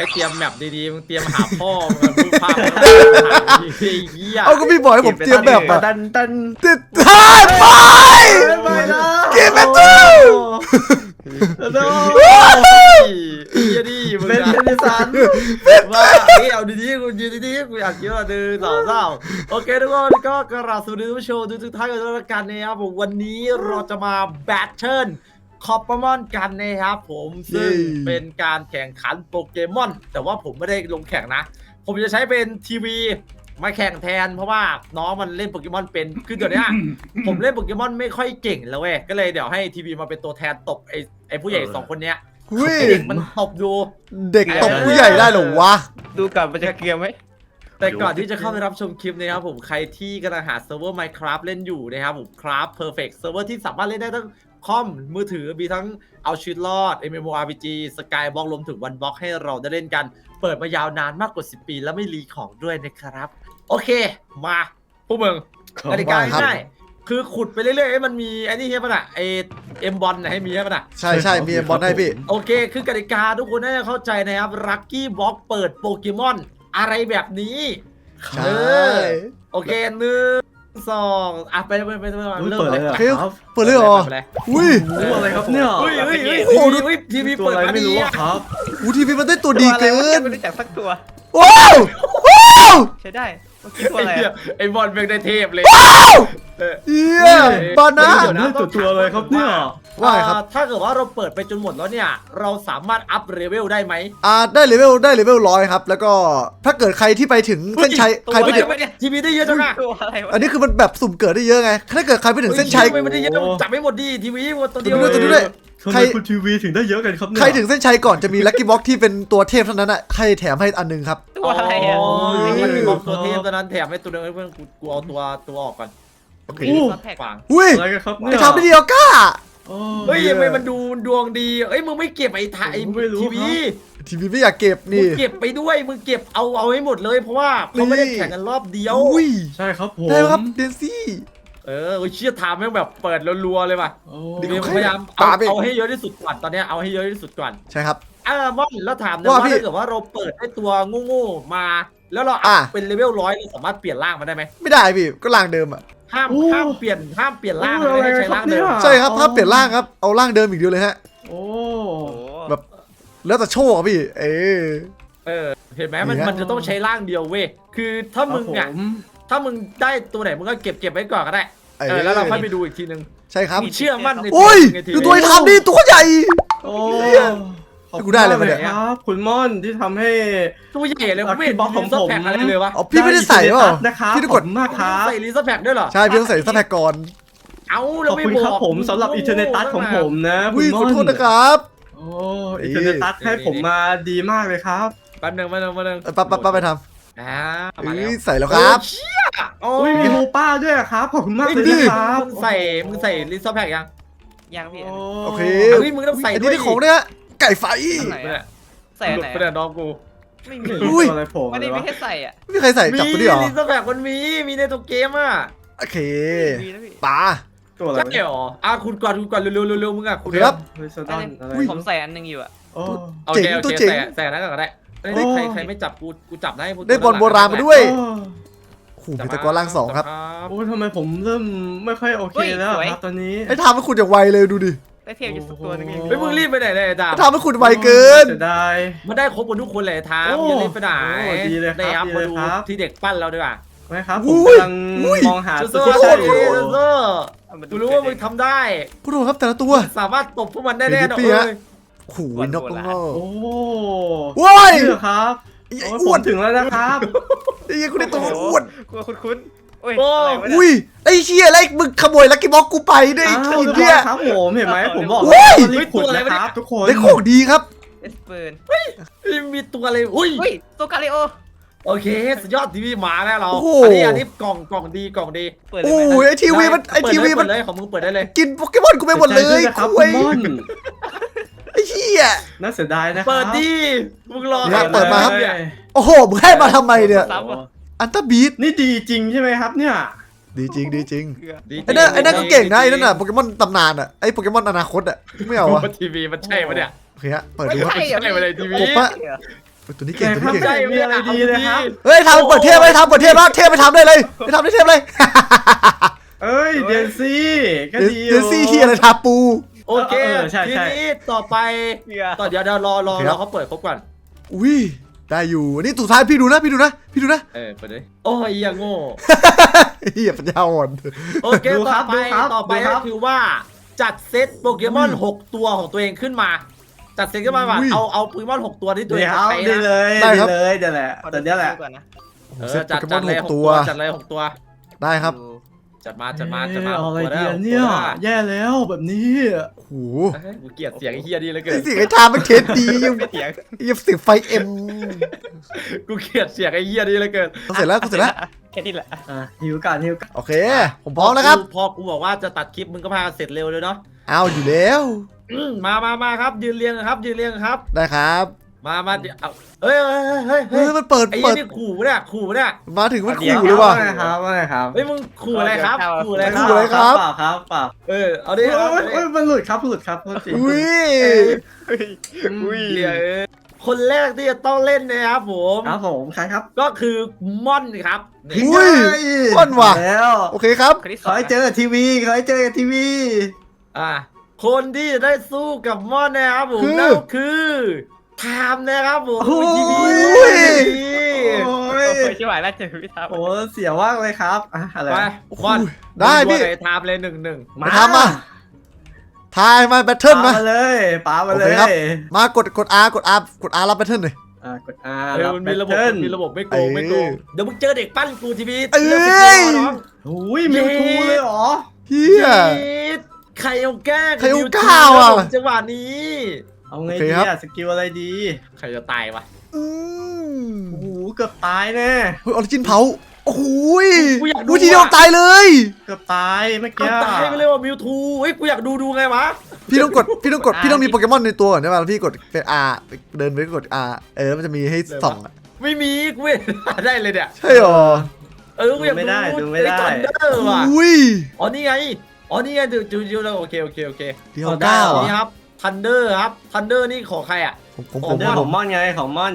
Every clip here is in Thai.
ให้เตรียมแมปดีๆมึงเตรียมหาพ่อมึงรูปภาพมึงหาไอ้เหี้ยเอาก็พี่บอกให้ผมเตรียมแบบอะตันตันติดท้ายไปไปนะเกมแมตตู้โน้ไอ้เหี้ยดิมึงเป็นอะเทนิสันว่าเฮ้ยเอาดีๆกูยืนดีๆกูอยากเยอะดื้อสาวสาวโอเคทุกคนก็กราบสวัสดีทุกผู้ชมทุกท่านกันด้วยละกันนะครับผมวันนี้เราจะมาแบทเทิล คอปเปอร์มอนกันนะครับผมซึ่งเป็นการแข่งขันโปเกมอน แต่ว่าผมไม่ได้ลงแข่งนะ ผมจะใช้เป็นทีวีมาแข่งแทน เพราะว่าน้องมันเล่นโปเกมอนเป็นคือเดี๋ยวนี้ผมเล่นโปเกมอนไม่ค่อยเก่งแล้วเว้ยก็เลยเดี๋ยวให้ทีวีมาเป็นตัวแทนตบไอ้ไอ้ผู้ใหญ่สองคนเนี้ยหุ้ยเด็กมันตบดูเด็กตบผู้ใหญ่ได้เหรอวะดูก่อนมันจะเกลียมไหมแต่ก่อนที่จะเข้าไปรับชมคลิปนะครับผมใครที่กำลังหาเซิร์ฟเวอร์ Minecraft เล่นอยู่นะครับผม Craft Perfect เซิร์ฟเวอร์ที่สามารถเล่นได้ทั้ง คอมมือถือมีทั้งเอาชีวิตรอด MMORPG Skyblock รวมถึง One Block ให้เราได้เล่นกัน เปิดมายาวนานมากกว่า 10 ปี แล้วไม่รีของด้วยนะครับ โอเค มาพวกมึงกติกาว่าครับง่ายๆคือขุดไปเรื่อยๆเอ้ยมันมีไอ้นี่ใช่ปะน่ะไอเอ็มบอลให้มีใช่ปะน่ะใช่ใช่มีบอลให้พี่ โอเค คือกติกาทุกคนน่าจะเข้าใจนะครับลัคกี้บ็อกเปิดโปเกมอน อะไรแบบนี้ใช่โอเคหนึ่ง สองอะไปไปไปไปไปอุ๊ยเริ่มเปิดเลเลยยเหรอคือครับเปิดเลยเหรอไปเลยอุ้ยโอ้อะไรครับเนี่ยเฮ้ยเฮ้ยเฮ้ยโอ้โหดูเฮ้ยทีวีตัวเปิดอะไรมาไม่ดีรู้อะอะครับอู้ทีวีมันได้ตัวดีเกินไม่รู้จักสักตัวว้าวว้าวใช้ได้เมื่อกี้ตัวไอ้อะไรเหี้ยอะไอ้บอลเป็นได้เทพเลยเออ เยี่ยบอลนะ เดี๋ยวนะตัวตัวอะไรครับเนี่ย ว่าไงครับ อ่าถ้าเกิดว่าเราเปิดไปจนหมดแล้วเนี่ย เราสามารถอัพเลเวลได้ไหม อ่าได้เลเวลได้เลเวลร้อยครับ แล้วก็ถ้าเกิดใครที่ไปถึงเส้นชัยใครไปถึงตัวอะวะเนี่ยทีวีได้เยอะจังอะตัวอะไรวะอันนี้คือมันแบบสุ่มเกิดได้เยอะไงถ้าเกิดใครไปถึงเส้นชัย ฮ้ทำไมมันได้เยอะจับไม่หมดดิทีวีหมดตัวเดียวตัวนี้ด้วย ทำใคร ไมคุณทีวีถึงได้เยอะกันครับเนี่ยใครถึงเส้นชัยก่อนจะมีลัคกี้บ็อกที่เป็นตัวเทพเท่านั้นอะใครแถมให้อันหนึงครับ ตัวอะไรอะอ๋อโอ้ยมันมีบอกตัวเทพตอนนั้นแถมให้ตัวเดียวเพื่อนกูกูเอาตัวตัวออกก่อนโอเคอู้ตัวแพ็คฝังอุ้ยอะไรกันครับเนี่ไอ้ยทำไม่ดีเอาก้า โอ้ เฮ้ยทำไมมันดูดวงดีเอ้ยมึงไม่เก็บไอ้ถ่ายผมไม่รู้ทีวีทีวีไม่อยากเก็บมึนี่งเก็บไปด้วยมึงเก็บเอาเอาให้หมดเลยเพราะว่าเขาไม่ได้แข่งกันรอบเดียว อุ้ยใช่ครับผมได้แล้วครับเดนซี่ เออโอ้ยเชี่ยทามแม่งแบบเปิดรัวๆเลยว่ะโอ้เดี๋เดี๋ยยววพยายามปาเอาไป เอาให้เยอะที่สุดก่อนตอนเนี้ยเอาให้เยอะที่สุดก่อนใช่ครับอ่ามอนแล้วถามนะว่าว่าพี่ถ้าเกิดว่าเราเปิดได้ตัวโง่ๆมา แล้วเราอัอะ พเป็นเลเวลร้อยเราสามารถเปลี่ยนร่างมันได้ไหมไม่ได้พี่ก็ร่างเดิมอะห้ามโอ้ ห้ามเปลี่ยนห้ามเปลี่ยนร่างโอ้เลยให้อะไรใช้ครัร่าบงเดิมเนี่ยใช่ครับถ้าเปลี่ยนร่างครับเอาร่างเดิมอีกเดียวเลยฮะ โอ้โอ้โหแบบ แล้วแต่โชคอะพี่ เออ เออเห็นไหมมันเนี่ย มันจะต้องใช้ร่างเดียวเว้ยคือถ้ามึงครัอะบผม ถ้ามึงได้ตัวไหนมึงก็เก็บเก็บไว้ก่อนก็ได้ เอเออแล้วเราค่อยไปดูอีกทีนึงใช่ครับมึงเชื่อมั่นในโอ้ยมึงไงทีดูนี้ตัวไอ้ทำดิตัวใหญ่ โอ้ขอบกูคุณได้เลยมากปะเนี่ยครับคุณม่อนที่ทำให้ตัวใหญ่เลยลัคไม่กี้เห็นบ็อกของซัผมแพ็คอะไรเลยวะอ๋อพี่ไม่ได้ใส่เปล่านะครับพี่ได้กดขอบคุณมากครับใส่ลิซ่าแพ็คด้วยเหรอใช่พี่ต้องใส่สแต็กก่อนเอ้าขเราอบไม่คุณบอครับกผมสำหรับอินเทอร์เน็ตตัสของผมนะคุอุ้ณยม่ขออนโทษนะครับโอ้อินเทอร์เน็ตตัสให้ผมมาดีมากเลยครับแป๊บหนึงแป๊บหนึงแป๊บหนึงเออปั๊บปั๊บปั๊บไปทอ่าำมาแล้อุ้วยใส่แล้วครับ โอ้เชี่ยโอ้อุ้ยยมีโมป้าด้วยอะครับขอบคุณมากไอ้เลยดินะครับมึงใส่มึงใส่ลิซ่าแพ็คยังยังพี่โอเคเฮ้ยมึงต้องใส่อันด้นี้วยได้ของเนี่ยไก่ไฟ อันไหนเนี่ยอะใส่อันหลุดไหนไปเนี่ยอะน้องกูไม่มีอุ้ยอะไรโผล่ไม่มาเลได้ยไม่วะให้ใส่อะไม่มีใครใส่จับตัวนี้เหรอลิซ่าแพ็คมันมีมีในตัวเกมอะโอเคมีนะพี่ปลาตัวอะไรใช่วะเนี่ยเหรออะคุณก่อนคุณก่อนเร็วๆเร็วๆมึงอะโอเคครับ เฮ้ยสะดอนอะไรผมใส่อันหนึงอยู่อะโอ้โอเจ๋เคงโอตัวเคเจ๋ง ใส่ใส่อันนั้นก่อนก็ได้เอ้ยโอ้ใครใครไม่จับกูกูจับได้ได้บอลโบราณมาด้วย โอ้โอ้โหมีตะกอนล่างสองครับโอ้ทำไมผมเริ่มไม่ค่อยโอเคแล้วอะครับตอนนี้ไอ้ทำให้คุณอย่างไวเลยดูดิได้เทียบอยู่สักตัวหนึงเองเฮ้ยมึงรีบไปไหนเลยตามไอ้ทำให้คุณไวเกินเสียดายมันได้ครบหมดทุกคนเลยทามโอ้อย่ารีบไปไหนโอ้ดีเลยครับได้ครับดีมาเลยดูครับที่เด็กปั้นเราดีกว่าไหมครับผอุ้มยกำลังอุ้ยมองหาซูตัเซวอร์ที่ซูใช่อยู่เซอร์กูรู้ว่ามึงทำได้คุณดูครับแต่ละตัว สามารถตบพวกมันได้แน่นอนเดี๋ยวดิพี่เอ้ฮะยโอ้โหนกงอโอ้โว้ยนี่เหรอครับ ไอ้โอ้ยอ้ผวนมถึงแล้วนะครับไอ้คุณได้ตัวอ้วนกลัวคุ้นๆโอ้ยโอ้อะไรวะเนี่ยอุ้ยไอ้เชี่ยอะไรมึงขโมยลักกี้บ็อกกูไปด้วยไอ้อ้าวขี้เรียบร้เนี่อยยครับผมเห็นไหมผมบอกโอ้ย รีบขุดนะครับทุกคนได้ของดีครับ เอสเปิร์นเฮ้ยมีตัวอะไรอุ้ย เฮ้ยตัวกาลิโอ โอเค สุดยอดทีวีหมาแล้วเรา โอ้โห อันนี้อันนี้กล่องกล่องดีกล่องดีเปิดเลยโอ้ไหมยไอทีวีมันไอเปิดทีเลยวีมันเปิดเลยของมึงเปิดได้เลยกินโปเกมอนกูไปหมดเลยสีใจด้วยนะครับคุคุยณม่อนไอ้ เชี่ย น่าเสียดายนะครับเปิดดิมึงรอเนี่ยใครเปิดมาครับ เนี่ย โอ้โหมึงให้มาทำไมเนี่ยซ้ำอะอันตาบีทนี่ดีจริงใช่ไหมครับเนี่ยดีจริงดีจริงเกลือดีไอ้นั่นไอ้นั่นก็เก่งนะไอ้นั่นจริน่ะโปเกมอนตำนานอะไอ้โปเกมอนอนาคตอะไม่เอาดูอะว่าทีวีมันใช่ปะเนี่ยโอเคฮะเปิดดูครับใช่ปะเลยทีวีกบปะเกลือตัวนี้แกเก่งตัวนี้ทำใจเก่งมีอะไรดีเลยครับ เฮ้ยทำเปิดเทพไปทำเปิดเทพแล้วเทพไปทำได้เลยไปทำได้เทพเลย เอ้ยเดนซี่ก็ดีอยู่เดนซี่เฮียอะไรทาปู โอเคเออใช่ทีใช่ นี้ต่อไปเหี้ยต่อเดี๋ยวเดี๋ยวรอรอโอเครครัอบเขาเปิดครบก่อนอุ้ยได้อยู่อันนี้สุดท้ายพี่ดูนะพี่ดูนะพี่ดูนะเออเปิดเลยโอ้ยอย่างโง่เฮียปัญญาอ่อน โอเคดูคต่รัอบไปดูครับต่อไปดูครัก็บ คือว่าจัดเซตโปเกมอน6ตัวของตัวเองขึ้นมา จัดเซตขึ้นมาว่าอุ้ย เอาเอาโปเกมอน6ตัวที่ตัวเอเดี๋งยวใช้ดีนะเลยได้ดีครับ เลยเดี๋ยวแหละขอดูแต่เดี๋ยวแหละก่อนนะเอเซ็อตจัดโปเกมจัอดนเลยหหกกตัตัววจัดเลยหกตัว ได้ครับ ดู จัดมาจัดมาจัดมาเอ้ยหเอากอะไรตัวดีแล้วอะเนี่ย แย่แล้วแบบนี้โอ้โหเอ้ยกูเกลียดเสียงไอ้เฮียดีเหลยเกิไอ้นเสียงไอ้ทามันเทสดียังไม่เถียงยังเสียงไฟเอ็มกูเกลียดเสียงไอ้เฮียดีเหลยเกินเสร็จแล้วเสร็จแล้วแค่นี้แหละอะหิวกันหิวกันโอเค ผมพร้อมแล้วครับ พอกูบอกว่าจะตัดคลิปมึงก็พาเสร็จเร็วเลยเนาะเอาอยู่แล้ว อืมมามามาครับยืนเรียงครับยืนเรียงครับ ได้ครับ มามาเดี๋ยวเอาเฮ้ยเฮ้ยเฮ้ยเฮ้เฮ้ยยมันเปิดไอ้เหี้เปิยดนี่ขู่เนี่ยขู่เนี่ยมาถึงมันเดี๋ขู่เลยว่ะว่าไงครับว่าไงครับเฮ้ยมึงขู่อะไรครับขู่อะไรคขู่รับอะไรครับเปล่าครับเปล่าเออเอาดิเอ้ยเอาเอ้ยดิเอ้ยมันหลุดครับหลุดครับโทษทีอุ้ยอุ้ยเหี้ยเออคนแรกที่จะต้องเล่นนะครับผม ครับผมใครครับก็คือม่อนครับนี่อุ้ยม่อนว่ะแล้วโอเคครับ คนที่สขอองให้เจอทีวีขอให้เจอทีวี อะคนที่จะได้สู้กับม่อนนะครับผมคือ นั่นก็คือ ไทม์นะครับผมโอ้ทีวียโอ้โอ้ยยชิบหายแล้วเจอพี่ทับโอ้เสียมากเลยครับอะอะไรไปวะม่อนได้มึงพี่ดวลกับไอ้ไทม์เลยหนึ่งหนึ่งมาทำมาทายมาแบทเทิลปามามาเลยปามาเลโอเคยครับมากดกด R กด R กด R รับแบทเทิลหน่อยอะกด R เออมันมีระบบมันมีระบบไม่โกงไม่โกงเออเดี๋ยวมึงเจอเด็กปั้นกูทีวีเอ้ยลืกสิบล้อน้องอุ้ยมิวทูเลยเหรอเฮียจี๊ดใครเอาแก้ใครเอากล้าว่ะจังหวะนี้ เอาไงโอเคดีครับอะสกิลอะไรดีใครจะตายวะอืมโอ้โหเกือบตายแน่เฮ้ยออริจินเผา โอ้โหยกูอยากดูวิธีเดียวตายเลย เกือบตายเมื่อก็กี้ตายไปเลยว่ะมิวทูเฮ้ยกูอยากดูดูไงวะ พี่ต้องกด พี่ต้องกด พี่ต้องมีโปเกมอนในตัวก่อนใช่ไหมแล้วพี่กดเป็น R เดินไปกด R เออ มันจะมีให้ส่องอะไม่มีกูไม่ได้เลยเนี่ยใช่หรอเออกูอยากไม่ได้ดูไม่ได้อ้ตอนเดอร์ว่ะอุ้ย อ๋อนี่ไงอ๋อนี่ไงดูดูดูแล้วโอเคโอเคโอเคเดียวเก้านี่อะครับ ทันเดอร์ครับทันเดอร์นี่ของใครอะ ผมผมขผอมงเรื่องของม่อนไงของม่อน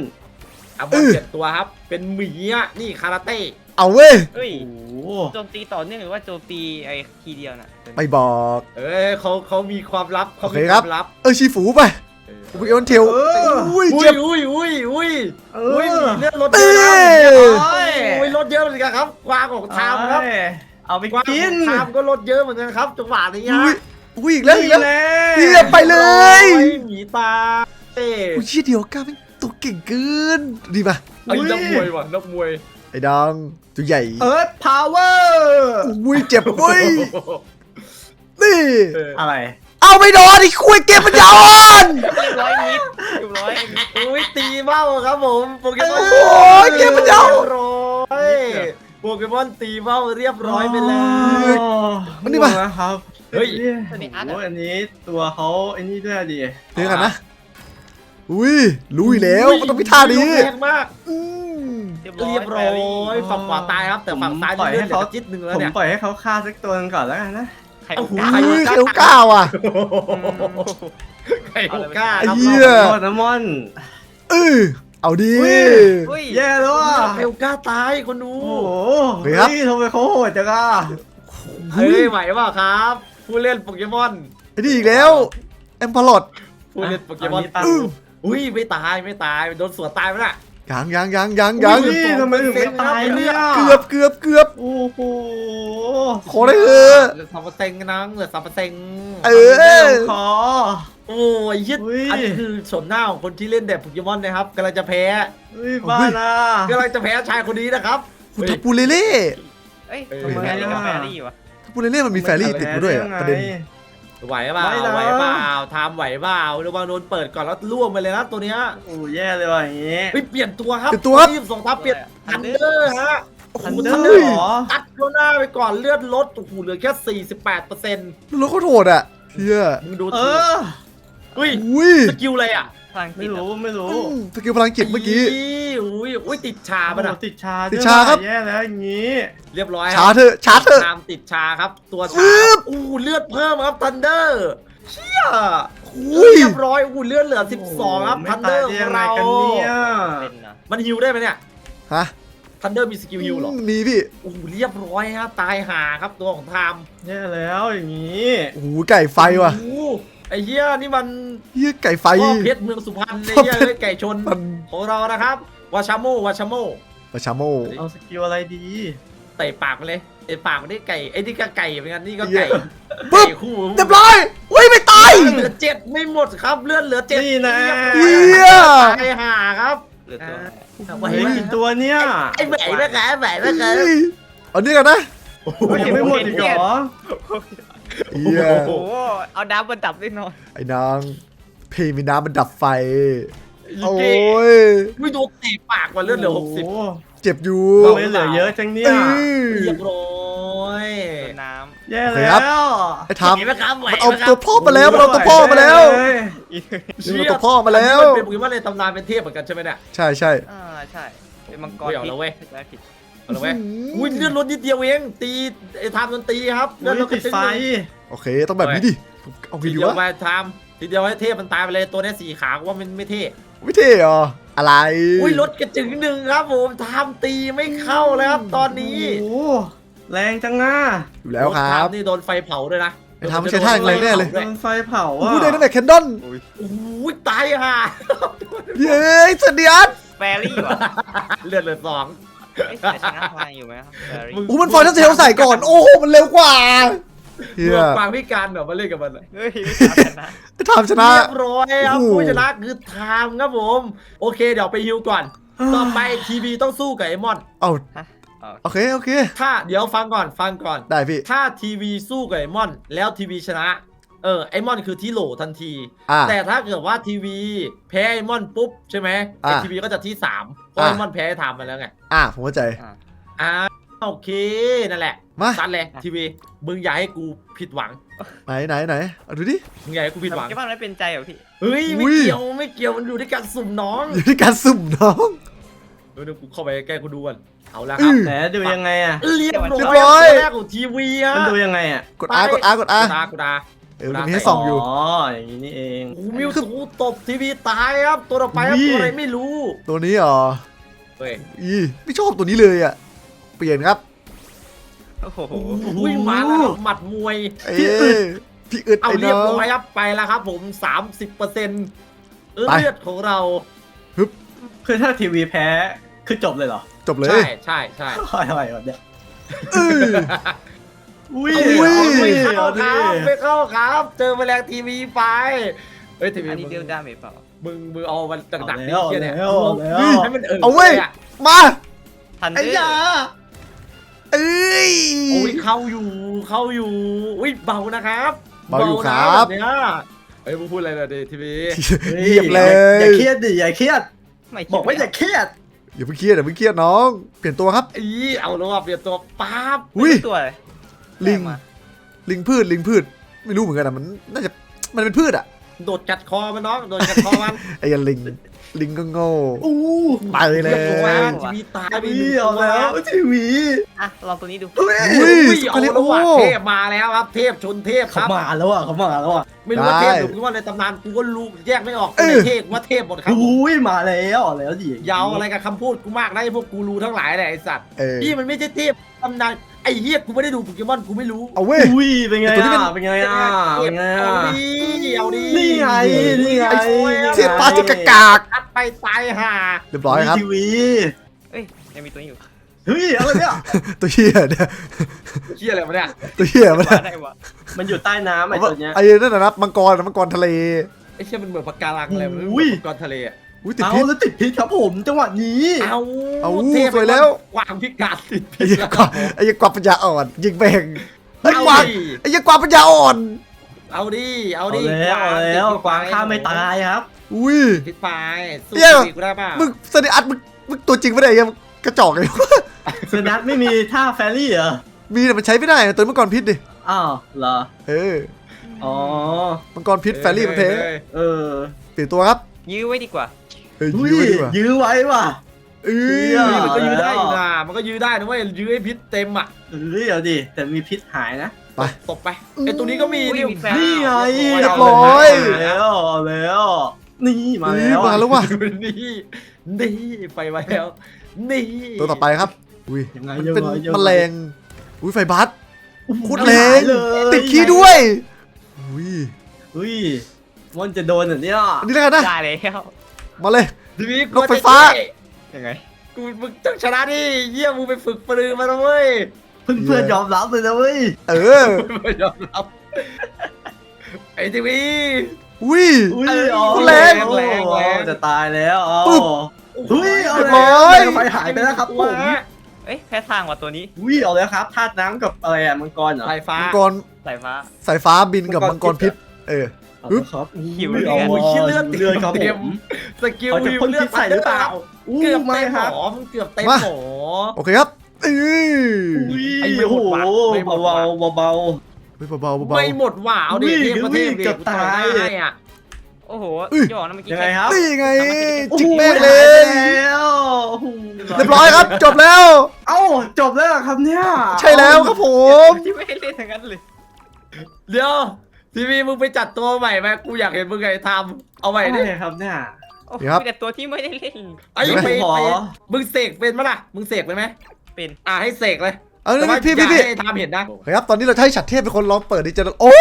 เอาเอมาอเจ็ดตัวครับ เป็นหมีอะนี่คาราเต้เอาเว้ยเฮ้ยโอ้โหโจมตีต่อเนื่องหรือว่าโจมตีไอ้ทีเดียวน่ะไม่บอก เอ้ยเขาเขามีความลับเขาโอเคมีคครับวามลับเออชีฝูไปเออโปเกมอนเทลอุ้ยอุ้เจ็ยบอุ้ยอุ้ยอุ้ยเออุ้ยอมีเลือดลดเยอะนะเอ้ยโอ้ยอุ้ยลดเยอะเหมือนกันครับกวางของไทม์ครับเอ้ยเอาไปกวางขกิอนงไทม์ก็ลดเยอะเหมือนกันครับจังหวะนี้อุ้ฮะย อุ้ยอีกแล้วอีกแล้วแหละเรียบไปเลย โอ้หมีตาเอ้ยอุ้ยเชี่ยเดียวก้าเป็นตัวเก่งเกินดีป่ะไอ้นักมวยว่ะนักมวยไอ้ดังตัวใหญ่เอิร์ธพาวเวอร์อุ้ยเจ็บอุ้ยนี่เอออะไรเอาไม่โดนไอ้คุยเกมมันยาวอ่อนเรียบร้อยนิดเรียบร้อยอุ้ยตีเบ้าครับผมโปเกมอนโอ้ยเกมมันยาวเรียบร้อย โปเกมอนตีเบ้าเรียบร้อยไปเลยมันนี่ปะนะครับเฮ้ย ตัวนี้อาร์ตโอ้ยอันนี้ตัวเขาไอ้นี่ด้วยดิเดี๋ยวกันนะ อุ้ยรู้อยู่แล้วมันต้องมีท่านี้แรงมาก อืมเรียบเรียบร้อยฝั่งขวาตายครับ แต่ฝั่งซ้ายปล่อยเลือให้ดเหลืเขาอจิ๊ดหนึ่งผแล้วมเนี่ยปล่อยให้เขาฆ่าสักตัวหนึงก่อนแล้วกันนะใครโอ้โหกล้าอุ้ยเขียวก้าวอะ ไข่หกก้าครับเหี้ยโทษนะม่อน เออ เอาดีอุ้ยอุ้ยแย่แล้วอะไข่หกก้าตายคนดูโอ้โหเฮ้ยครับเฮ้ยทำไมเขาโหดจังอะเฮ้ยไหวเปล่าครับ ผู้เล่นโปเกมอนไอ้นี่อีกแล้วแอมพอลอดผู้เล่นโปเกมอนตามอื้ออุ้ยไม่ตายไม่ตายโดนสวนตายไปน่ะยังยังยังยังยังอุ้ยทำไมถึงไม่ตายเนี่ยเกือบเกือบเกือบโอ้โหขอได้เถอะเหลือสามเปอร์เซ็นต์นังเหลือสามเปอร์เซ็นต์เออขอ โอ้ยยึดอุ้ยอันนี้คือชมหน้าของคนที่เล่นแบบโปเกมอนนะครับกำลังจะแพ้เฮ้ยบ้านะกำลังจะแพ้ชายคนนี้นะครับ คุณทับปูเล่เล่เอ้ยเออทำไมเล่นกับแฟรี่วะทับปูเล่เล่มันมีแฟรี่ติดมาด้วยอะประเด็น ไหวเปล่าไม่นะ ไหวเปล่าทำไหวเปล่าระวังโดนเปิดก่อนแล้วล่วงไปเลยนะตัวเนี้ยโอ้แย่เลยว่ะอย่างงี้เฮ้ยเปลี่ยนตัวครับเปลี่ยนตัวครับรีบส่งทัพเปลี่ยนทันเดอร์ฮะโอ้โหทันเดทัอนเดร์อร์เหรอ ตัดโลหน้าไปก่อนเลือดลดโอ้โหเหลือแค่ 48เปอร์เซ็นต์รถเขาโหดอะเฮียมึงดูเออเฮ้ยอุ้ยสกิลอะไรอะพลังไม่จิตรู้ไม่รู้อืมสกิลพลังจิตเมื่อกี้ อุ้ยอุ้ยติดชาโอ้ป่ะโหนะติดชาติดชาครับแย่แล้วอย่างงี้ เรียบร้อยช้าเถอะช้าเถอะตามติดชาครับ ตัวอืชาบอู้เลือดเพิ่มครับทันเดอร์เนี่ยอุ้ยเรียบร้อยอู้เลื่อนเหลือ 12 ครับไม่ทันเดอร์ตายของได้เรายังไงกันเนี่ยเป็นนะมันฮิวได้ไหมเนี่ยฮะทันเดอร์มีสกิลฮิวเหรอ มีพี่ โอ้โหเรียบร้อยครับ ตายหาครับตัวของไทม์แย่แล้วอย่างนี้ โอ้โหไก่ไฟว่ะ โอ้โหไอ้เหี้ยนี่มันเฮียไก่ไฟพ่อเพชรเมืองสุพรรณเลยเหี้ยเลยไก่ชนมันของเรานะครับวาชาโมวาชาโมมาชาโมเอาสกิลอะไรดีเตะปากมันเลยเตะปากมันได้ไก่ไอ้นี่ก็ไก่เหมือนกันนี่ก็เหี้ไก่ยปึ๊บไก่คู่เรียบร้อยอุ้ยไม่ตายเหลือเจ็ดไม่หมดครับเลื่อนเหลือเจ็ดนี่นะเหี้ยตายห่าครับเหลือตัวเอาเฮ้ไว้ยกี่ตัวเนี่ยไอ้แหวนแม่แกแหวนแม่แกเฮ้ยเอานี่กันนะเฮ้ยยังไม่หมดอีกเหรอ เฮียโอ้โห เอาดาวบนดับด้วยหน่อยไอ้นางเพลงมีน้ำมันดับไฟ โอ้โอ้ยยไม่โดนเตะปากว่ะเลื่อนเหลือหกสิบโโเจ็บอยู่ทำไมเหลือเยอะจังเนี่ยเอ้ยเรียบร้อยตัวน้แย่โอเคแล้ครับวไอ้ทามไหวไหมครับไหวมันไหเอามครับตัวพ่อมาแล้วมันเอาตัวพ่อมาแล้วำนี่มันตัวพ่อมาแล้วอันนี้นเป็นโปเกมอนในตำนานเป็นเทพเหมือนกันใช่ไหมเนี่ย ใช่ใช่อ่าใช่ เป็นมังกรเดี๋ยวเราเว้ยผิดผิด เอาละเว้ยอุ้ยเลื่อนรถนิดเดียวเองตีไอ้ทามโดนตีครับเลื่อนรถติดไฟโอเคต้องแบบนี้ดิเอาทีไงดีเดียววะไปทามทีเดียวให้เทพมันตายไปเลยตัวเนี้ยสี่ขากูว่ามันไม่เท่ไม่เท่เหรออะไรอุ้ยรถกระจึงหนึ่งครับผมทามตีไม่เข้าแล้วครับตอนนี้โอ้โหแรงจังอะอยู่แล้วครัทามบนี่โดนไฟเผาด้วยนะไอ้ทามไม่ใช่ท่าอะไรแน่เลย โดนไฟเผาโอ้อะโหได้ตั้งแต่แคนดอนโอ้ยตายห่าเย้ยสเดียนแฟรี่วะเลือดเหลือสอง เอ้ยแต่ชนะพลังอยู่ไหมครับแฟรี่มึงโอ้มันฟอยล์ทัสเซลใส่ก่อน โอ้โหมันเร็วกว่าเฮีเมืยองกวางพิการแบบมาเล่นกับมันอะเฮ้ยไม่ชนะไอ้ทามชนะ เรียบร้อยครับโอ้โห ผู้ชนะคือไทม์ครับผม โอเคเดี๋ยวไปฮิวก่อน ต่อไปทีวีต้องสู้กับไอมอน เอาฮะอ๋อโอเคโอเค ถ้าเดี๋ยวฟังก่อนฟังก่อน ได้พี่ ถ้าทีวีสู้กับไอมอน แล้วทีวีชนะ เออไอมอนคือที่โหลทันที อ่า แต่ถ้าเกิดว่าทีวีแพ้ไอมอนปุ๊บใช่ไหมไออะทีวีก็จะที่สามเพราะอะ ไอมอนแพ้ไทม์มาแล้วไงอ่าผมเข้าใจ อ่าอ่าโอเคนั่นแหละมาตัดเลยทีวีมึงอย่าให้กูผิดหวังไหนไหนไหนเอาดูดิ มึงอย่าให้กูผิดหวังทำแค่บ้านไม่เป็นใจเหรอพี่เฮ้ยอุ้ไม่ยเกี่ยวไม่เกี่ยวมันอยู่ที่การสุ่มน้องอยู่ที่การสุ่มน้องเออเดี๋ยวกูเข้าไปแกล้กูดูก่อนเอาละครับอื้อแหมดูยังไงอะ เรียบเรียบร้ร้ออยยตัวแรกของทีวีอะมันดูยังไงอะ กด R กด R กด R กูดากูดา เออมันมีให้ส่องอยู่ อ๋ออย่างนี้นี่เองโอ้โหมิวทูตบทีวีตายครับ ตัวต่อไปครับอุ้ยตัวอะไรไม่รู้ตัวนี้เหรอเฮ้ยอีไม่ชอบตัวนี้เลยอะ เปลี่ยนครับ โอ้โหอุ้ยมาแล้วครับหมัดมวยเอ้ยพี่อึดเอาไอ้เรียน้บอง ร้อยครับไปแล้วครับผม 30เปอร์เซ็นต์เออไปเลือดของเราคือถ้าทีวีแพ้คือจบเลยเหรอจบเลยใช่ใช่ใช่ อะไรแบบเนี้ยเออ อุ้ยอุ้ยไม่เข้าเอาคดิรับไม่เข้าครับ เจอแมลงทีวีไปเฮ้ยทีวีอันนี้มึงเดียวดาเมจเปล่ามึงมึงเอามันดักๆเอานี่เชี่ยเนี่ยแล้วเอาแล้วให้มันเออเอาเว้ยลอะมาทันเดไอ้อร์ยาเอ้ยโอ้ยเข้าอยู่เข้าอยู่อุ้ยเบานะครับเบาอยู่คนะรับแเนี้ยเฮ้ยมึงพูดอะไรหน่อยดิทีวีเหยียบเลยอย่าเครียดดิอย่าเครียดไม่คิดบอกว่าอย่าเครียดอย่าเพิ่งเครียดอย่าเพิ่งเครียดน้อง เปลี่ยนตัวครับอีเอาแล้วว่าเปลี่ยนตัวปั๊บอุ้ยไม่รู้ตัวเลยลิงแรงมาลิงพืชลิงพืช ไม่รู้เหมือนกันอะมันน่าจะมันเป็นพืชอะโดดกัดคอมันน้องโดดกัดคอมันไอ้ยันลิงลิงก็โง่ อู้ไปเลเรียบร้อยยทีวีตายไปหวีนึ่งเอาตัวแล้วทีวีอะลองตัวนี้ดูเฮ้ยอุ้ยอุ้ยสเอากาเลแล้วโอว่ะเทพมาแล้วครับ เทพชนเทพคเขารับ มาแล้วอะเขามาแล้วอะไม่รู้ว่าได้เทพหรือว่าในตำนานกูก็รู้แยกไม่ออกเอในอเทพว่าเทพหมดครับ อุ้ยมาแล้วเอาแล้วดิยาวอะไรกับคำพูดกูมากนะไอ้พวกกูรู้ทั้งหลายเลยไอ้สัตว์เออพี่มันไม่ใช่เทพตำนาน ไอ้เหี้ยกูไม่ได้ดูโปเกมอนกูไม่รู้เอาเว้ย อุ้ยเป็นไงตัวนี้เป็นอะเป็นไงอะเป็นไงเอาอะดีเอาดีนี่ไงนี่ไงไอ้ช่วยอะเทียบปลาที่กากากอัดไปตายห่าเรียบร้อยครับทีวีเอ้ยยังมีตัวนี้อยู่เฮ้ยอะไรเนี่ยตัวเหี้ยเนี่ยเหี้ยอะไรวะเนี่ยตัวเหี้ยมันว่าได้วะมันอยู่ใต้น้ำไอ้ตัวเนี้ยไอ้นั่นนะนะมังกรมังกรทะเลไอ้เชี่ยมันเหมือนปะการังอะไรมันอุ้ยเหมือนปะกรทะเลอะ อุ้ยติดเอาพิษแล้วติดพิษครับผม จังหวะนี้ เอาเอาเทพสวยแล้วกวางพิการติดไอ้พิษเหี้ยแล้วกวางไอ้เหี้ยกวางปัญญาอ่อนยิงแบงไอ้ยเอากวางดิไอ้เหี้ยกวางปัญญาอ่อน เอาดิเอาเอาดิแล้วเอาแล้วกวางฆ่าไม่ตายครับ อุ้ยพิษไฟสู้เหี้ยปีกูได้ป่ะมึงสนิอัดมึงมึงตัวจริงไม่ได้ยังกระจอกเลยเซนัทไม่มีท่าแฟรี่เหรอ มีแต่มันใช้ไม่ได้ตัวมังกรพิษดิอ้าวเหรอ เอออ๋อ มังกรพิษแฟรี่มันแพ้เอ้ยเออ เปลี่ยนตัวครับ ยื้อไว้ดีกว่า เฮ้ยอุ้ยยื้อไว้ดีกว่ายื้อไว้ว่ะ เอ้เหี้ยยมันก็ยื้อได้อยู่นะมันก็ยื้อได้นะเว้ยยื้อให้พิษเต็มอะเฮ้ยเดี๋ยวดิแต่มีพิษหายนะไปตบไปไอตัวนี้ก็มีอุ้ยนี่มีแฟนนี่ไงเรียบร้อยเอาแล้วเอาแล้วนี่มาเฮ้ยแล้วมาแล้วว่ะนี่นี่ไปมาแล้วนี่ตัวต่อไปครับอุ้ยยังไงมันยังเป็นไงยังแมไงลงอุ้ยไฟบัสโคตรแรหางยเลยติดขี้ด้วยอุ้ยอุ้ยมันจะโดนเหรอเนี่ยอันนี้แล้วกันนะได้แล้ว มาเลย ทีนี้นกไฟฟ้า ยังไง กูมึงต้องชนะดิเยี่ยมมึงไปฝึกปรือมาแล้วเว้ยเพื่อนเพื่อนๆยอมรับเลยนะเว้ยเออไม่ยอมรับไอทีวี อุ้ย อุ้ยเอออ๋อแรงแรงแรงจะตายแล้วอ๋อปึ๊บ เฮ้ยเอาเรียบแล้ร้วอยไฟหายไปแล้วครับผมเอ้ยแพ้ทางว่ะตัวนี้อุ้ยเอาแล้วครับธาตุน้ำกับอะไรอะมังกรเหรอไฟฟ้ามังกรสายฟ้าสายฟ้าบินกับมัมังงกกรรพิพิษษเออ เอาปึ๊บละครับหิวอุ้ยเลือดเอาโอ้ยเชี่ยเลือดเลือดครับผเต็มม สกิลเขาจะวิวพ่นเลือพิดษใส่หรือเปล่าอู้เกือบไม่เต็มคหรับมอมึงเกือบเต็มมาหมอ โอเคครับเอออุ้ยไอ้ไม่โอ้หมโหดว่ะไม่หมดว่ะ เบาๆเบา เฮ้ยเบาๆเบา ไม่หมดว่ะเอาดิอุ้ยเทพประเทศอุ้ยเกือบตายกูต่อได้อะโอ้โหอุ้ยหยอกนะเมื่อๆกี้ยังไงครับๆนี่ไงโอ้จิกโหแม่งเลยหายไปแล้วโอ้โหเรียบร้อยครับ จบแล้ว เอ้าจบแล้วเหรอครับเนี่ยใช่แล้วครับผม ที่ไม่ได้เล่นอย่างนั้นเลย เดี๋ยว ทีวีมึงไปจัดตัวใหม่ไหมกูอยากเห็นมึงไงทำเอาใหม่ไม่ดิได้ครับเนี่ย โอ้โหเดี๋ยวครับ มีแต่ตัวที่ไม่ได้เล่น ไอ้เดี๋ยวไปผมขอไปมึงเสกเป็นปะล่ะมึงเสกเป็นไหมเป็น อะให้เสกเลยเอาแต่นี่ว่าพี่อย่าพี่พี่ให้ทำเห็นนะโอเคครับตอนนี้เราจะให้ฉัดเทพเป็นคนลองเปิดดิจิทัลโอ้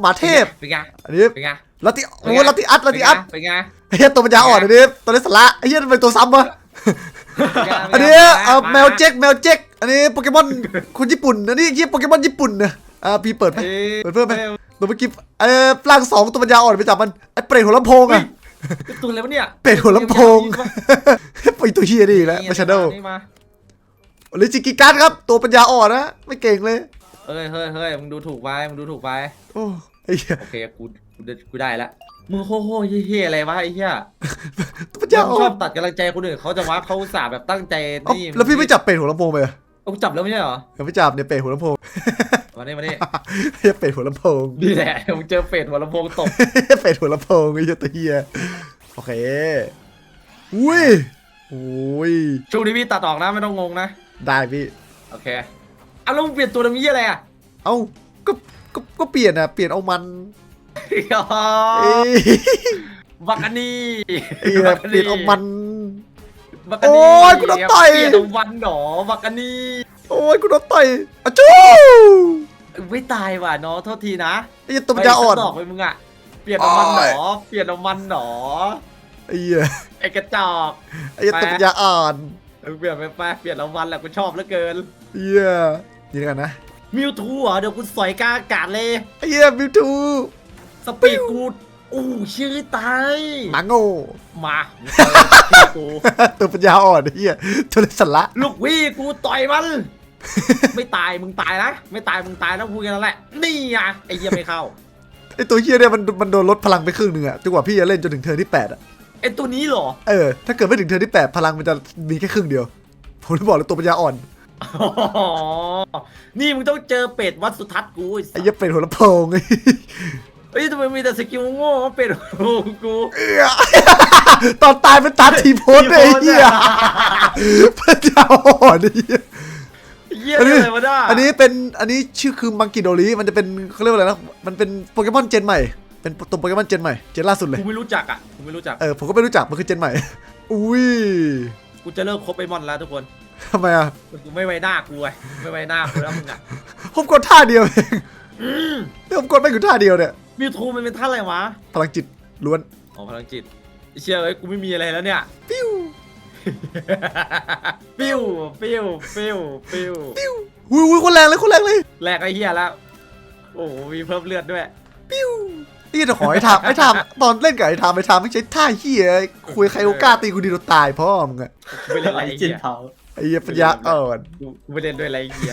หมาเทพ เป็นไงอันนี้เป็นไงลัตติโอ้ลัตติอัตลัตติอัตเป็นไงไอ้เหี้ยตัวปัญญาอ่อนอันนี้ตัวนี้สาระไอ้เหี้ยทำไมตัวซ้ำวะเป็นไงอันนี้เอาแมวเจ๊กแมวเจ๊กอันนี้โปเกมอนคนญี่ปุ่นอันนี้ยี่โปเกมอนญี่ปุ่นนะอ่าพี่เปิดไหม เปิดเพิ่มไหม ตัวเมื่อกี้เออร่างสองตัวปัญญาอ่อนไปจับมันไอ้เปรตหัวลำโพงอะตัวอะไรวะเนี่ยเปรตหัวลำโพงไปตัวเฮียนี่อีกแล้วมาชาโดนี่มาหรือจิกิการครับ ตัวปัญญาอ่อนนะไม่เก่งเลยเฮ้ยเฮ้ยเฮ้ยมึงดูถูกไปมึงดูถูกไปโอ้ไอ้เหี้ยโอเคกูกูได้กูได้ละมึงโคโค่เฮี้ยๆอะไรวะไอ้เหี้ยตัวปัญญามึงอ่อชอนบตัดกำลังใจคนอื่นเขาจะว่าเขาอุตสาห์แบบตั้งใจเอ้านี่แล้วพี่ไม่จับเปรตหัวลำโพงไปเหรอเอากูจับแล้วไม่ใช่เหรอยังไม่จับเนี่ยเปรตหัวลำโพงมาเนี่มาเนี่เฮียเปรตหัวลำโพงนี่แหละมึงเจอเป็ดหัวลำโพงตกเปรตหัวลำโพงไอ้เหี้ยตัวเฮียโอเคอุ้ยโอ้ยช่วงนี้พี่ตัดออกนะไม่ต้องงงนะได้พี่โอเคเอาแล้วมึงเปลี่ยนตัวดำนี้อะไรอะเอ้าก็ก็ก็เปลี่ยนอะเปลี่ยนเอามันอ๋อเอ้ยบักอันนี่เอ้ยเปลี่ยนเอามันบักอันนี่โอ้ยกูโดนต่อยเปลี่ยนเอาวันหนอบักอันนี่โอ้ยกูโดนต่อยอะจู้ ไม่ตายว่ะน้องโทษทีนะไอ้เหี้ยตัวปัญญาอ่อนไปสักดอกไปมึงอะเปลี่ยนเอามันหนอเปลี่ยนเอามันหนอไอ้เหี้ยไอ้กระจอกไอ้เหี้ยตัวปัญญาอ่อนเออเปลี่ยนไปไปเปลี่ยนเอาวันแหละกูชอบเหลือเกินเหี้ยนี่แล้วกันนะมิวทูเหรอเดี๋ยวกูสอยกลางอากาศเลยไอ้เหี้ยมิวทูสปีดกูอู้ชื่อตายหมาโง่มามึงเจอพี่กูตัวปัญญาอ่อนไอ้เหี้ยจนสละ ลูกวี่กูต่อยมัน ไม่ตายมึงตายนะไม่ตายมึงตายแล้วพูดกันนั่นแหละนี่ไงไอ้เหี้ยไม่เข้าไอ้ตัวเหี้ยเนี่ยมันมันโดนลดพลังไปครึ่งหนึ่งอะจนกว่าพี่จะเล่นจนถึงเทิร์นที่แปดอะไอ้ตัวนี้เหรอเออถ้าเกิดไม่ถึงเทิร์นที่แปดพลังมันจะมีแค่ครึ่งเดียว ผมเลยบอกเลยตัวปัญญาอ่อนอ๋อนี่มึงต้องเจอเป็ดวัดสุทัศน์กูไอ้สัไอ้สเหี้ยเป็นหัวลำโพงไอ้เฮ้ยทำไมมีแต่สกิลโง่วะเป็ดโอ้กู เหี้ยตอนตายเป็นตาทีโพสเลยไอ้เหี้ยปัญญาอ่อนไอ้เหี้ยเหี้ยอันนี้ อะไรวะน่าอันนี้เป็นอันนี้ชื่อคือมังกิโดริมันจะเป็นเขาเรียกว่าอะไรนะมันเป็นโปเกมอนเจนใหม่เป็นตัวโปเกมอนเจนใหม่เจนล่าสุดเลยกูไม่รู้จักอะกูไม่รู้จัก เออผมก็ไม่รู้จักมันคือเจนใหม่ อุ้ยกูจะเลิกคบไอมอนแล้วทุกคนทำไมอะกูไม่ไว้หน้ากูไงไม่ไว้หน้ากูแล้วมึงอะผมกดท่าเดียวเองเนี่ยผมกดไม่อยู่ท่าเดียวเนี่ยมิวทูมันเป็นท่าอะไรวะพลังจิตล้วนอ๋อพลังจิตไอ้เชี่ยเอ้ยกูไม่มีอะไรแล้วเนี่ยปิ้ว ปิ้วปิ้วปิ้วปิ้วอุ้ยอุ้ยคนแรงเลยคนแรงเลยแลกไอ้เหี้ยแล้ว โอ้โหมีเพิ่มเลือดด้วย ปิ้วนี่จะขอให้ทำให้ทำตอนเล่นกับไอ้ทำไอ้ทำไม่ใช่ท่าเหี้ยคุยใครโอกล้าตีกูดีเราตายพ่อมึงอะกูไม่เล่นอะไรไอ้ไอ้จิเหี้นยเผาไอ้เหี้ยปัญญาอ่อนกูกูไม่เล่นด้วยอะไรไอ้เหี้ย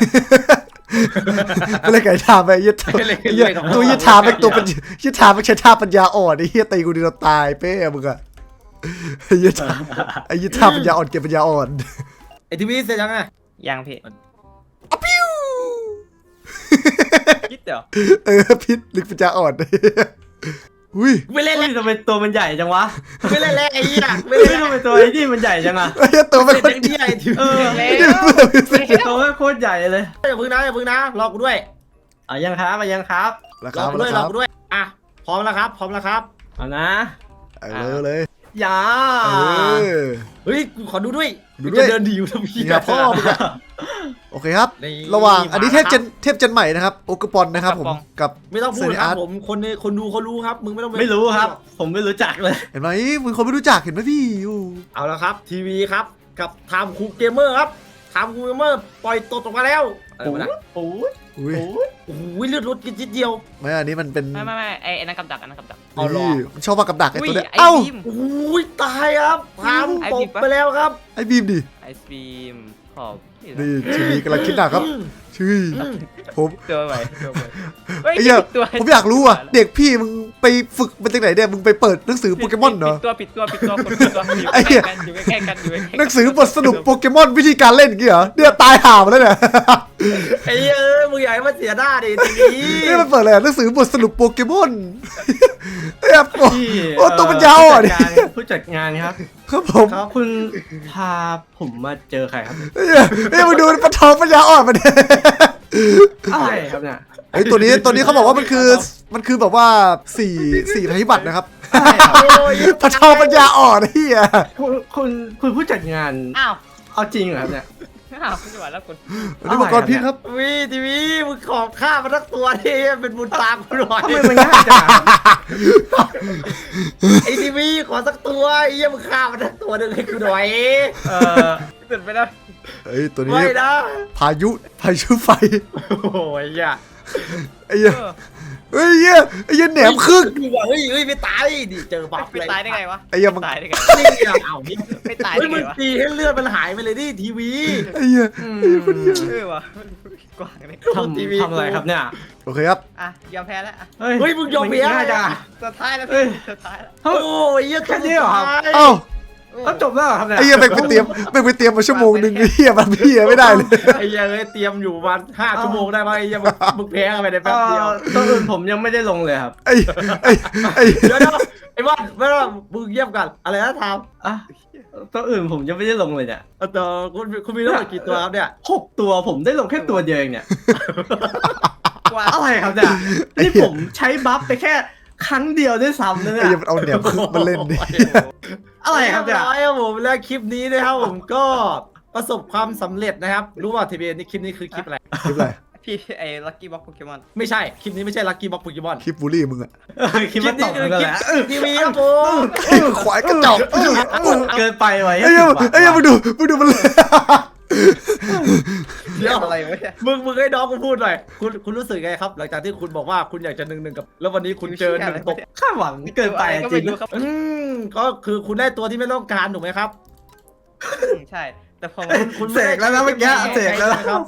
ไม่เล่นกับไอ้ทำไปไอ้เหี้ยไม่เล่นกับไอ้เหี้ยกับตัวเหี้ยทำไปตัวปัญญาเหี้ยทำไม่ใช่ท่าปัญญาอ่อนไอ้เหี้ยตีกูดีเราตายเป้มึงอะ ไอ้เหี้ยทำไอ้เหี้ยทำปัญญาอ่อนเก็บปัญญาอ่อน ไอ้ทีวีเสร็จยังไงยังพี่อะปิ้วคิดเดี๋ยวเออพิษลึกปัญญาอ่อนอุ้ยกูไม่เล่นเฮ้แล้ยวทำไมตัวมันใหญ่จังวะไม่เล่นแล้วไอ้เหี้ยไม่เฮ้เล่ยนทำแล้วไมตัวไอ้นี่มันใหญ่จังอะไอ้เหี้ยตัวไม่เป็นเล่นคนไอ้เหี้ยไอ้ทีวีเออแล้วตัวมันโคตรใหญ่เลยอย่าพึ่งนะอย่าพึ่งนะรอกูด้วยเอายังครับเอายังครับรารคาอกูด้วยครอรับกูด้วยอะพร้อมแล้วครับ พร้อมแล้วครับเอานะ เออเลย อย่าเออ เฮ้ยกูขอดูด้วยดูด้วยกูจะเดินดีอยู่ทำไมนี่ครับพ่อมึงอะโอเคครับ นี่ระหว่างอันนี้เทพเจนมาเทพเจนใหม่นะครับโอกปอนนะครับผมกับ ไม่ต้องพูดเซนิคอารับร์ตผมคนในคนดูเขารู้ครับ มึงไม่ต้องปไม่รู้ครับ ผมไม่รู้จักเลย เห็นไหมมึงคนไม่รู้จักเห็นไหมพี่อยู่เอาละครับทีวีครับ กับไทม์คูเกมเมอร์ครับไทม์คูเกมเมอร์ปล่อยตัวออกมาแล้วอะไรวะนะโอ้ย อุ้ยโอ้ยโอ้โหเลือดลดกันจิดเดียวไม่อันนี้มันเป็นไม่ไม่ไม่ไอ้ไอ้นั่นกับดักอันนั้นกับดักเอาเหรอนี่มันชอบมากับดักไอ้อุ้ยตัวเนี้ยไอ้เอ้าบีม โอ้ยตายครับไทม์ไอ้ตบิ๊กกปะ ไปแล้วครับไอ้บีมดิไอศบีมขอบนี่ชีวีกำลังคิดหนักครับอืม ชื่ออืมผมตัวใหม่ตัวใหม่เฮ้ยไอ้เหี้ยผิดตัวผมอยากรู้อะเด็กพี่มึงไปฝึกมาจากไหนเนี่ยมึงไปเปิดหนังสือโปเกมอนเหรอผิดตัวผิดตัวผิดตัวคนผิดตัวอยู่ไอ้ใกเหี้ล้ยกันอยู่ใกล้ๆกันอยู่ใกล้ๆกันหนังสือบทสรุปโปเกมอนวิธีการเล่นอย่างงี้เหรอเนี่ยตายห่ามาแล้วเนี่ยไอ้เอ้ยมึงอยากให้มันเสียหน้าดิทีนี้นี่มันเปิดอะไรอะหนังสือบทสรุปโปเกมอนเอ้ยโอ้พี่โอ้ตัวมันยาวอะผู้ดิจัดการผู้จัดงานครับครับผมครับคุณพาผมมาเจอใครครับเอ้ยเอ้ยมึงดูปะทองปัญญาอ่อนมาเนี่ยอะไรครับเนี่ยไอ้ยตัวนี้ตัวนี้เขาบอกว่ามันคือมันคือแบบว่าสี่สี่ภัยพิบัตินะครับอะไรครับโอ้ยปะทองปัญญาอ่อนเฮียคุณคุณคุณผู้จัดงานอ้าว เอาจริงเหรอครับเนี่ย อ้าวไม่ไหวแล้วคุณอันนี้มังกรพิษครับวีทีวีมึงขอบข้ามาทั้งตัวดิเป็นบุญตามกูหน่อยทำไมมันง่ายจังอะไอ้ทีวีขอสักตัวไอ้เหี้ยมึงฆ่ามาทั้งตัวหนึงให้กูหน่อยเออตื่นไปแล้วเอ้ยตัวนี้ไม่นะพายุพายุไฟโอ้ยอะไอ้เหี้ย เฮ้ยเหี้ยไอ้เหี้ยแหนมครึ่งเฮ้ยเฮ้ยไม่ตายดิเจอบัฟไม่เลยตายได้ไงวะไอ้เหี้ยมันตายได้ไงนี่อะเอานี่ไม่ตายเฮ้ยได้มึไงงวะตีให้เลือดมันหายไปเลยดิทีวีไอ้เหี้ยอืมเออวะกว้างเลยทำทำอะไรครับเนี่ย โอเคครับอะยอมแพ้แล้วอะเฮ้ยมึงยอมแพ้ง่ายจังอะ สุดท้ายแล้วเอ้พี่ยสุดท้ายแล้วเฮ้ยโอ้ยเหี้ยแค่นี้เหรอครับ เอ้า ก็จบแล้วเหรอครับเนี่ยไอ้เหี้ยแม่งไปเตรียมแม่งไปเตรียมมาชั่วโมงหนึ่งไอ้เหี้ยมันพี่ไม่ได้เลยไอ้เหี้ยเอ้ยเตรียมอยู่ประมาณห้าชั่วโมงได้ไหมไอ้เหี้ยมึงมึงแพ้กันไปในเอแป๊บเดียวอตัวอื่นผมยังไม่ได้ลงเลยครับ ไอ้ไอ้ไอ้เดี๋ยวเดี๋ยวไอ้บอลไม่ต้องมึงเยี่ยมกันอะไรนะทอะตัวอื่นผมยังไม่ได้ลงเลยเนี่ยำเออแต่คุณคุณมีทั้งหมดกี่ตัวครับเนี่ยหกตัวผมได้ลงแค่ตัวเดียวเองเนี่ยกว้างอะไรครับเนี่ยนี่ผมใช้บัฟไปแค่ ครั้งเดียวด้วยซ้ำนะไอ้เนี่ยเหี้ยมันเอาแหนมครึ่งมาเล่นดิ อะไรครับเนี่ยเยร้อยครับผมและคลิปนี้นะครับผมก็ประสบความสำเร็จนะครับ รู้ว่าทีวีนี่คลิปนี้คือคลิปอะไร คลิปอะไร พี่ไอ้ลัคกี้บ็อกโปเกมอน ไม่ใช่ คลิปนี้ไม่ใช่ลัคกี้บ็อกโปเกมอนคลิปบูลลี่มึงอะคิดว่าตกคืนั่นคลิแหปละทีวีครับผมควายกระจอกเกินไปไว้ไอ้เหี้ยไอ้เหี้ยมึงดูมึงดูมันเลย เดี๋ยวอะไรวะเนี่ยมึงมึงให้น้องกูพูดหน่อย คุณคุณรู้สึกไงครับ หลังจากที่คุณบอกว่าคุณอยากจะหนึ่งหนึ่งกับ แล้ววันนี้คุณเจอหนึ่งตกคาดหวังเกินไปก็จริไม่งรู้ครับอืมก็คือคุณได้ตัวที่ไม่ต้องการถูกไหมครับอืมใช่ แต่พอมาคุณเสกแล้วนะเมื่อกี้เสกแล้วนะครับ